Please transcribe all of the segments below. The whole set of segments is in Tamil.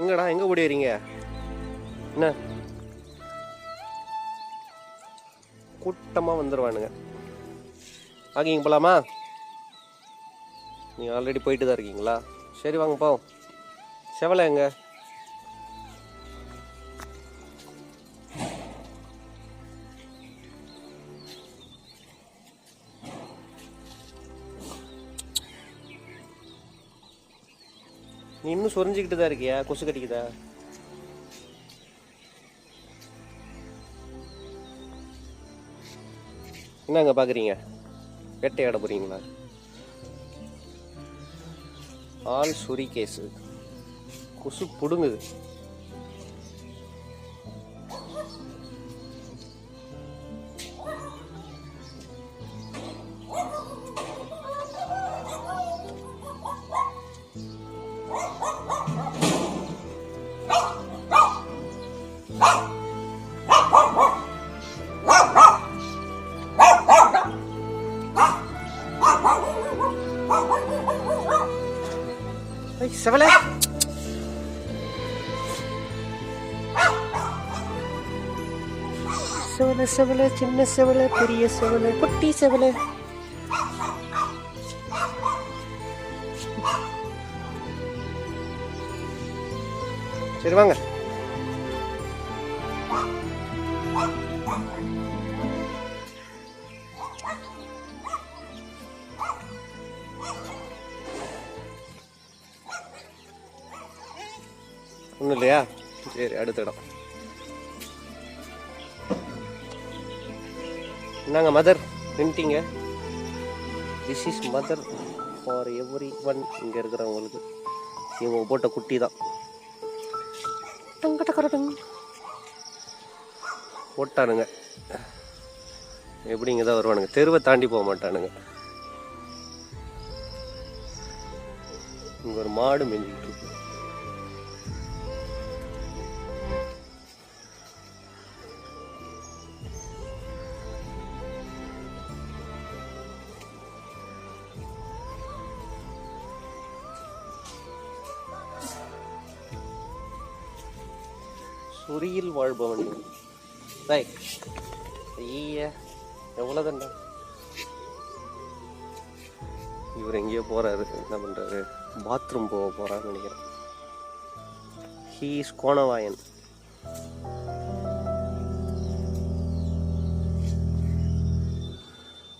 எங்கடா எங்கே ஓடி வரீங்க? என்ன? கூட்டமாக வந்துடுவானுங்க வாங்கிங்க போகலாமா நீங்கள் ஆல்ரெடி போயிட்டு தான் இருக்கீங்களா? சரி வாங்க போவோம். செவலை எங்க? நீ இன்னும் சொரிஞ்சுக்கிட்டு தான் இருக்கியா? கொசு கடிக்குதா? என்னங்க பார்க்குறீங்க வேட்டையாட போகிறீங்களா ஆள் சுரி கேஸு. கொசு பிடுங்குது. செவல. செவல செவல சின்ன செவலை பெரிய செவல குட்டி செவல. சரி வாங்க. ஒன்றும் இல்லையா சரி அடுத்த இடம். என்னங்க mother நின்ட்டீங்க this is mother for everyone இங்கே இருக்கிறவங்களுக்கு. இவங்க போட்ட குட்டி தான். போட்டானுங்க. எப்படி இங்கே தான் வருவானுங்க? தெருவை தாண்டி போக மாட்டானுங்க. இங்கே ஒரு மாடு மெஞ்சிக்கிட்டு இருக்கு. சுரியில் வாழ்பவன். டேய் ஐய எவ்வளோதான்டா இவர் எங்கேயோ போகிறாரு என்ன பண்ணுறாரு பாத்ரூம் போக போகிறான்னு நினைக்கிறேன். ஹீஸ் கோணவாயன்.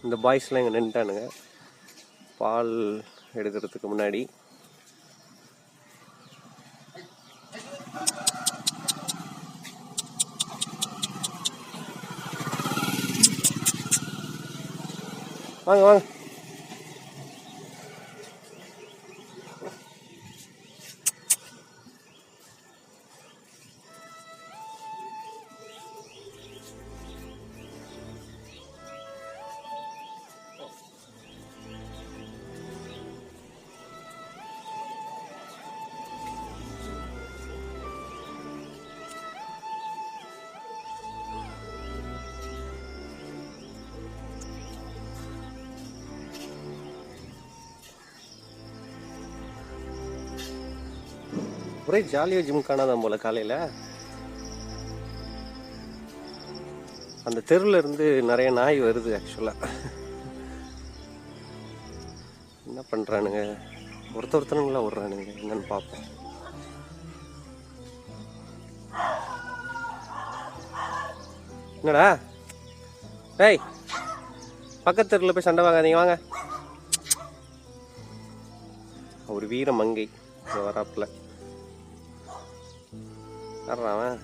இந்த பாய்ஸ்லாம் இங்கே நின்ட்டானுங்க பால் எடுக்கிறதுக்கு முன்னாடி. வாங்க வாங்க ஒரே ஜாலியாக ஜிம் காணாதான் போல காலையில். அந்த தெருவில் இருந்து நிறைய நாய் வருது ஆக்சுவலாக என்ன பண்ணுறானுங்க ஒருத்த ஒருத்தனுங்களா விட்றானுங்க என்னன்னு பார்ப்போம். என்னடா? ஏய் பக்கத்து தெருவில் போய் சண்டை வாங்காதீங்க வாங்க. ஒரு வீர மங்கை வராப்பில். வர்றான் அவன்?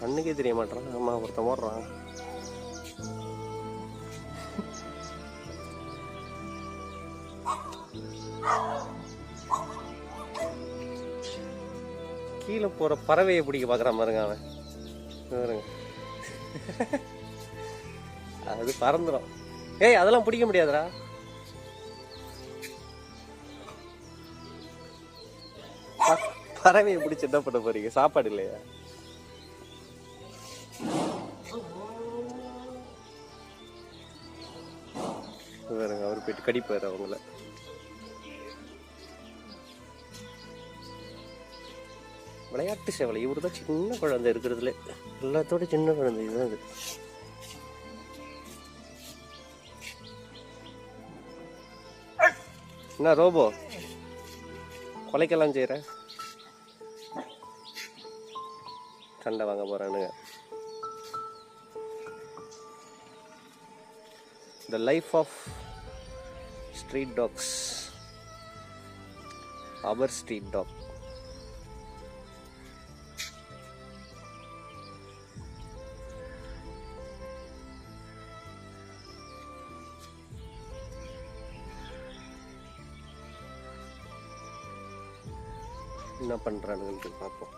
கண்ணுக்கே தெரிய மாட்டான் அம்மா ஒருத்தன் ஓடுறான். கீழே போற பறவையை பிடிக்க பார்க்கறான் பாருங்க அவன். பாருங்க. அது பறந்துடும் ஏய் அதெல்லாம் பிடிக்க முடியாதுடா. பறவையை பிடிச்சி என்ன பண்ண போறீங்க? சாப்பாடு இல்லையா? பாருங்க அவர் போயிட்டு கடிப்பாரு அவங்கள. விளையாட்டு சேவலை இவர் தான் சின்ன குழந்தை இருக்கிறதுல. எல்லாத்தோட சின்ன குழந்தை இதுதான் அது என்ன ரோபோ? கொலைக்கெல்லாம் செய்கிறேன் சண்டை வாங்க போகிறானுங்க the life of street talks our street talk என்ன பண்ணுறானுங்கன்ட்டு பார்ப்போம்.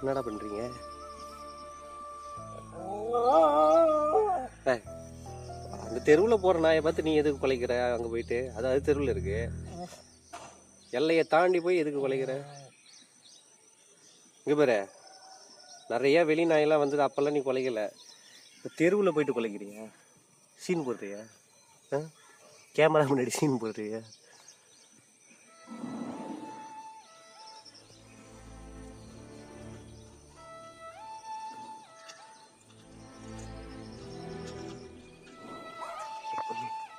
என்னடா பண்றீங்க? அந்த தெருவில் போற நாயை பார்த்து நீ எதுக்கு குலைக்கிற? அங்கே போயிட்டு. அது அது தெருவில் இருக்கு. எல்லையை தாண்டி போய் எதுக்கு குலைக்கிற? இங்கே பாரு. நிறைய வெளி நாயெல்லாம் வந்தது அப்போல்லாம் நீ குலைக்கல. இப்போ தெருவில் போயிட்டு குலைக்கிறியா? சீன் போடுறியா? ஆ? கேமரா முன்னாடி சீன் போடுறியா?